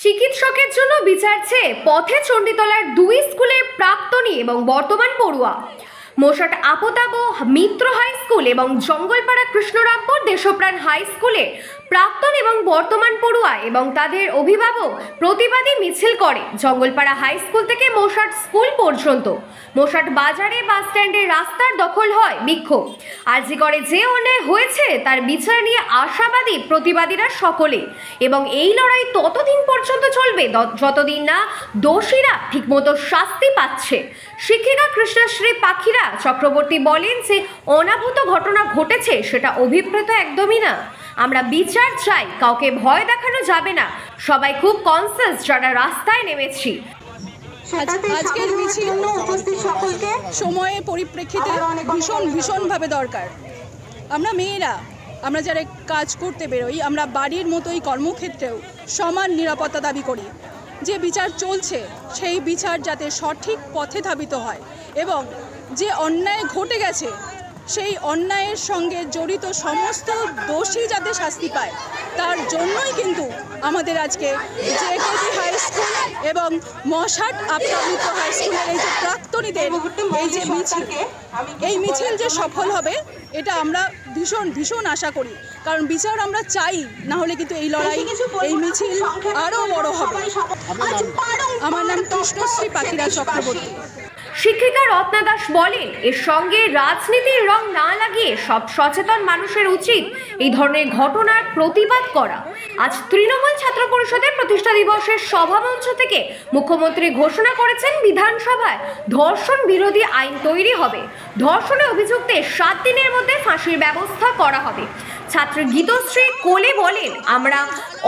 চিকিৎসকের জন্য বিচার পথে চণ্ডীতলার দুই স্কুলের প্রাক্তনী এবং বর্তমান পড়ুয়া। মোশাট আপতাব মিত্র হাই স্কুল এবং জঙ্গলপাড়া কৃষ্ণরামপুর দেশপ্রাণ হাই স্কুলে প্রাক্তন এবং বর্তমান পড়ুয়া এবং তাদের অভিভাবক প্রতিবাদী মিছিল করে জঙ্গলপাড়া হাই স্কুল থেকে মোশাট স্কুল পর্যন্ত। মোশাট বাজারে বাস স্ট্যান্ডে রাস্তার দখল হয় বিক্ষোভ। আরজিগড়ে যে অন্যায় হয়েছে তার বিচার নিয়ে আশাবাদী প্রতিবাদীরা সকলে এবং এই লড়াই ততদিন পর্যন্ত চলবে যতদিন না দোষীরা ঠিকমতো শাস্তি পাচ্ছে। শিক্ষিকা কৃষ্ণশ্রী পাখিরা চক্রবর্তী বলেন যে অনাভূত ঘটনা ঘটেছে সেটা অভিপ্রেত একদমই না। আমরা বিচার চাই কাউকে ভয় দেখানো যাবে না। সবাই খুব কনসিয়াস যারা রাস্তায় নেমেছি। আজকের মিছিল উপস্থিত সকলকে সময়ের পরিপ্রেক্ষিতে ভীষণ। ভীষণভাবে দরকার। আমরা মেয়েরা আমরা যারা কাজ করতে বেরোই আমরা বাড়ির মতোই কর্মক্ষেত্রেও সমান নিরাপত্তা দাবি করি। যে বিচার চলছে সেই বিচার যাতে সঠিক পথে ধাবিত হয় এবং যে অন্যায় ঘটে গেছে সেই অন্যায়ের সঙ্গে জড়িত সমস্ত দোষী যাতে শাস্তি পায় তার জন্যই কিন্তু আমাদের আজকে জেকেটি হাই স্কুল এবং মশাট আপ্রামিত হাই স্কুলের এই যে প্রাক্তনীদের এই যে মিছিল এই মিছিল যে সফল হবে এটা আমরা ভীষণ ভীষণ আশা করি। কারণ বিচার আমরা চাই না হলে কিন্তু এই লড়াই এই মিছিল আরও বড় হবে। আমার নাম কৃষ্ণশ্রী পাখিরা চক্রবর্তী। শিক্ষিকা রত্না দাস বলেন, এর সঙ্গে রাজনীতির রং না লাগিয়ে সব সচেতন মানুষের উচিত এই ধরনের ঘটনার প্রতিবাদ করা। আজ তৃণমূল ছাত্র পরিষদের প্রতিষ্ঠা দিবসের সভামঞ্চ থেকে মুখ্যমন্ত্রী ঘোষণা করেছেন, বিধানসভায় ধর্ষণ বিরোধী আইন তৈরি হবে। ধর্ষণে অভিযুক্তের সাত দিনের মধ্যে ফাঁসির ব্যবস্থা করা হবে। ছাত্র গীতশ্রী কোলে বলেন, আমরা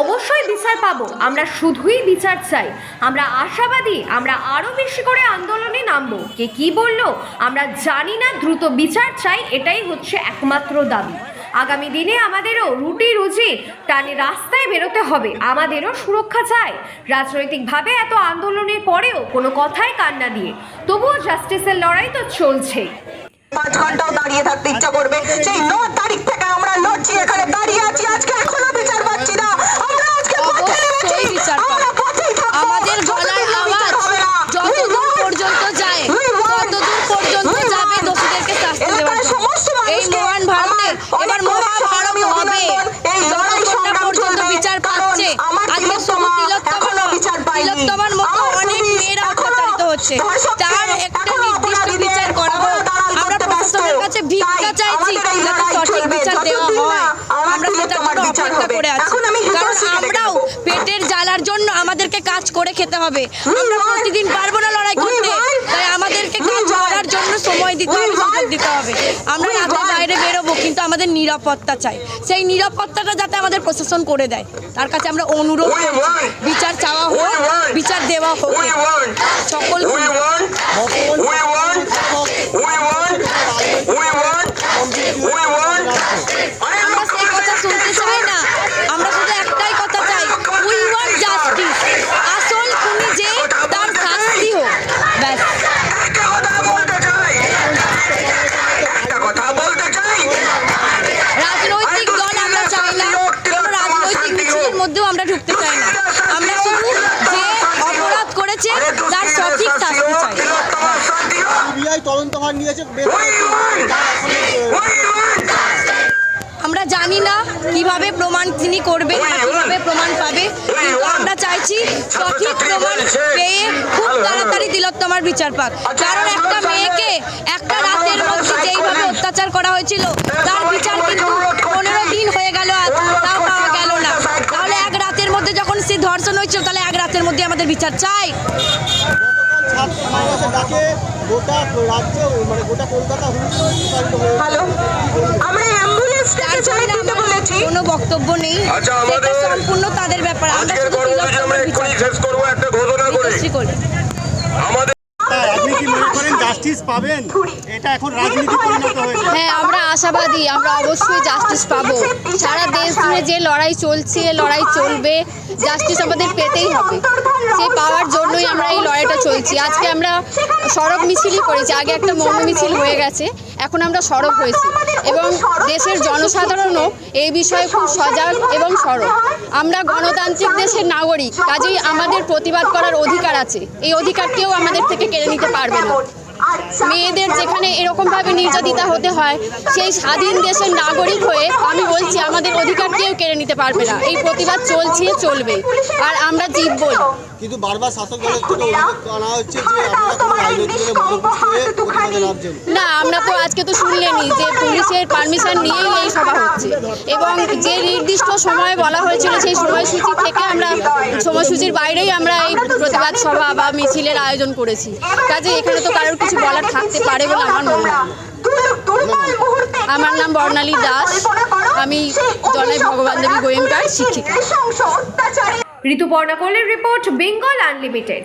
অবশ্যই বিচার পাবো, আমরা শুধুই বিচার চাই। আমরা আশাবাদী, আমরা আরও বেশি করে আন্দোলনে নামবো। কে কি বলল, আমরা জানি না, দ্রুত বিচার চাই, এটাই হচ্ছে একমাত্র দাবি। আগামী দিনে আমাদেরও রুটি রুজি টানে রাস্তায় বেরোতে হবে, আমাদেরও সুরক্ষা চাই। রাজনৈতিকভাবে এত আন্দোলনের পরেও কোনো কথাই কান্না দিয়ে, তবুও জাস্টিসের লড়াই তো চলছেই। পাঁচ ঘন্টাও দাঁড়িয়ে থাকতে হবে। করে আছি। কারণ আমরাও পেটের জ্বালার জন্য আমাদেরকে কাজ করে খেতে হবে। আমরা প্রতিদিন পারব না লড়াই করতে। তাই আমাদেরকে কাজ করার জন্য সময় দিতে হবে সুযোগ দিতে হবে। আমরা we রাতে বাইরে বেরোবো কিন্তু আমাদের নিরাপত্তা চাই। সেই নিরাপত্তাটা যাতে আমাদের প্রশাসন করে দেয়। তার কাছে আমরা অনুরোধ করছি। বিচার চাওয়া হোক বিচার দেওয়া হোক। সকল আমরা জানি না কীভাবে প্রমাণ তিনি করবেন বা কীভাবে প্রমাণ পাবে। কিন্তু আমরা চাইছি সঠিক প্রমাণ পেয়ে খুব তাড়াতাড়ি তিলোত্তমার বিচার পাক। কারণ একটা মেয়েকে একটা রাতের মধ্যে যেইভাবে অত্যাচার করা হয়েছিল তার বিচার কিন্তু পনেরো দিন হয়ে গেল আজ। তাও পাওয়া গেল না। তাহলে এক রাতের মধ্যে যখন সে ধর্ষণ হয়েছিল তাহলে এক রাতের মধ্যে আমাদের বিচার চাই। ছাত্র সমাবেশের ডাকে গোটা রাজ্য মানে গোটা কলকাতা হুমকি প্রসারিত হয়ে হ্যালো আমরা অ্যাম্বুলেন্স তার থেকে চাই জন্য দিতে বলেছি। কোনো বক্তব্য নেই। আচ্ছা, আমাদের সম্পূর্ণ তাদের ব্যাপার। আমরা শুধু কর্মসূচি আমরা এক্ষুনি শেষ করব একটা ঘোষণা করে। আমাদের আপনি কি মনে করেন জাস্টিস পাবেন? এটা এখন রাজনীতি পরিণত হয়েছে। হ্যাঁ আমরা আশাবাদী আমরা অবশ্যই জাস্টিস পাবো। সারা দেশ জুড়ে যে লড়াই চলছে লড়াই চলবে জাস্টিস আমাদের পেতেই হবে। সেই পাওয়ার জন্যই আমরা এই লড়াইটা চলছি। আজকে আমরা সড়ক মিছিলই করেছি। আগে একটা মৌন মিছিল হয়ে গেছে, এখন আমরা সড়ক হয়েছি। এবং দেশের জনসাধারণও এই বিষয়ে খুব সজাগ এবং সড়ক আমরা গণতান্ত্রিক দেশের নাগরিক, কাজেই আমাদের প্রতিবাদ করার অধিকার আছে। এই অধিকার কেউ আমাদের থেকে কেড়ে নিতে পারবে না। মেয়েদের যেখানে এরকমভাবে নির্যাতিতা হতে হয় সেই স্বাধীন দেশের নাগরিক হয়ে আমি বলছি আমাদের অধিকার কেউ কেড়ে নিতে পারবে না। এই প্রতিবাদ চলছে চলবে। আর আমরা জিতবই। কিন্তু বারবার শাসক দলের থেকে অভিযোগ আনা হচ্ছে যে আপনারা কোনো রাজনৈতিক না আমরা তো আজকে তো শুনলেনি যে পুলিশের পারমিশন নিয়েই এই সভা হচ্ছে। এবং যে নির্দিষ্ট সময় বলা হয়েছিল সেই সময়সূচি থেকে আমরা সময়সূচির বাইরেই আমরা এই প্রতিবাদ সভা বা মিছিলের আয়োজন করেছি। কাজে এখানে তো কারোর কিছু বলার থাকতে পারে বলে আমার মনে হয়। আমার নাম বর্ণালী দাস। আমি জনাই ভগবান দেবী গোয়েঙ্কার শিক্ষিকা। ঋতুপর্ণা কোলের রিপোর্ট বেঙ্গল আনলিমিটেড।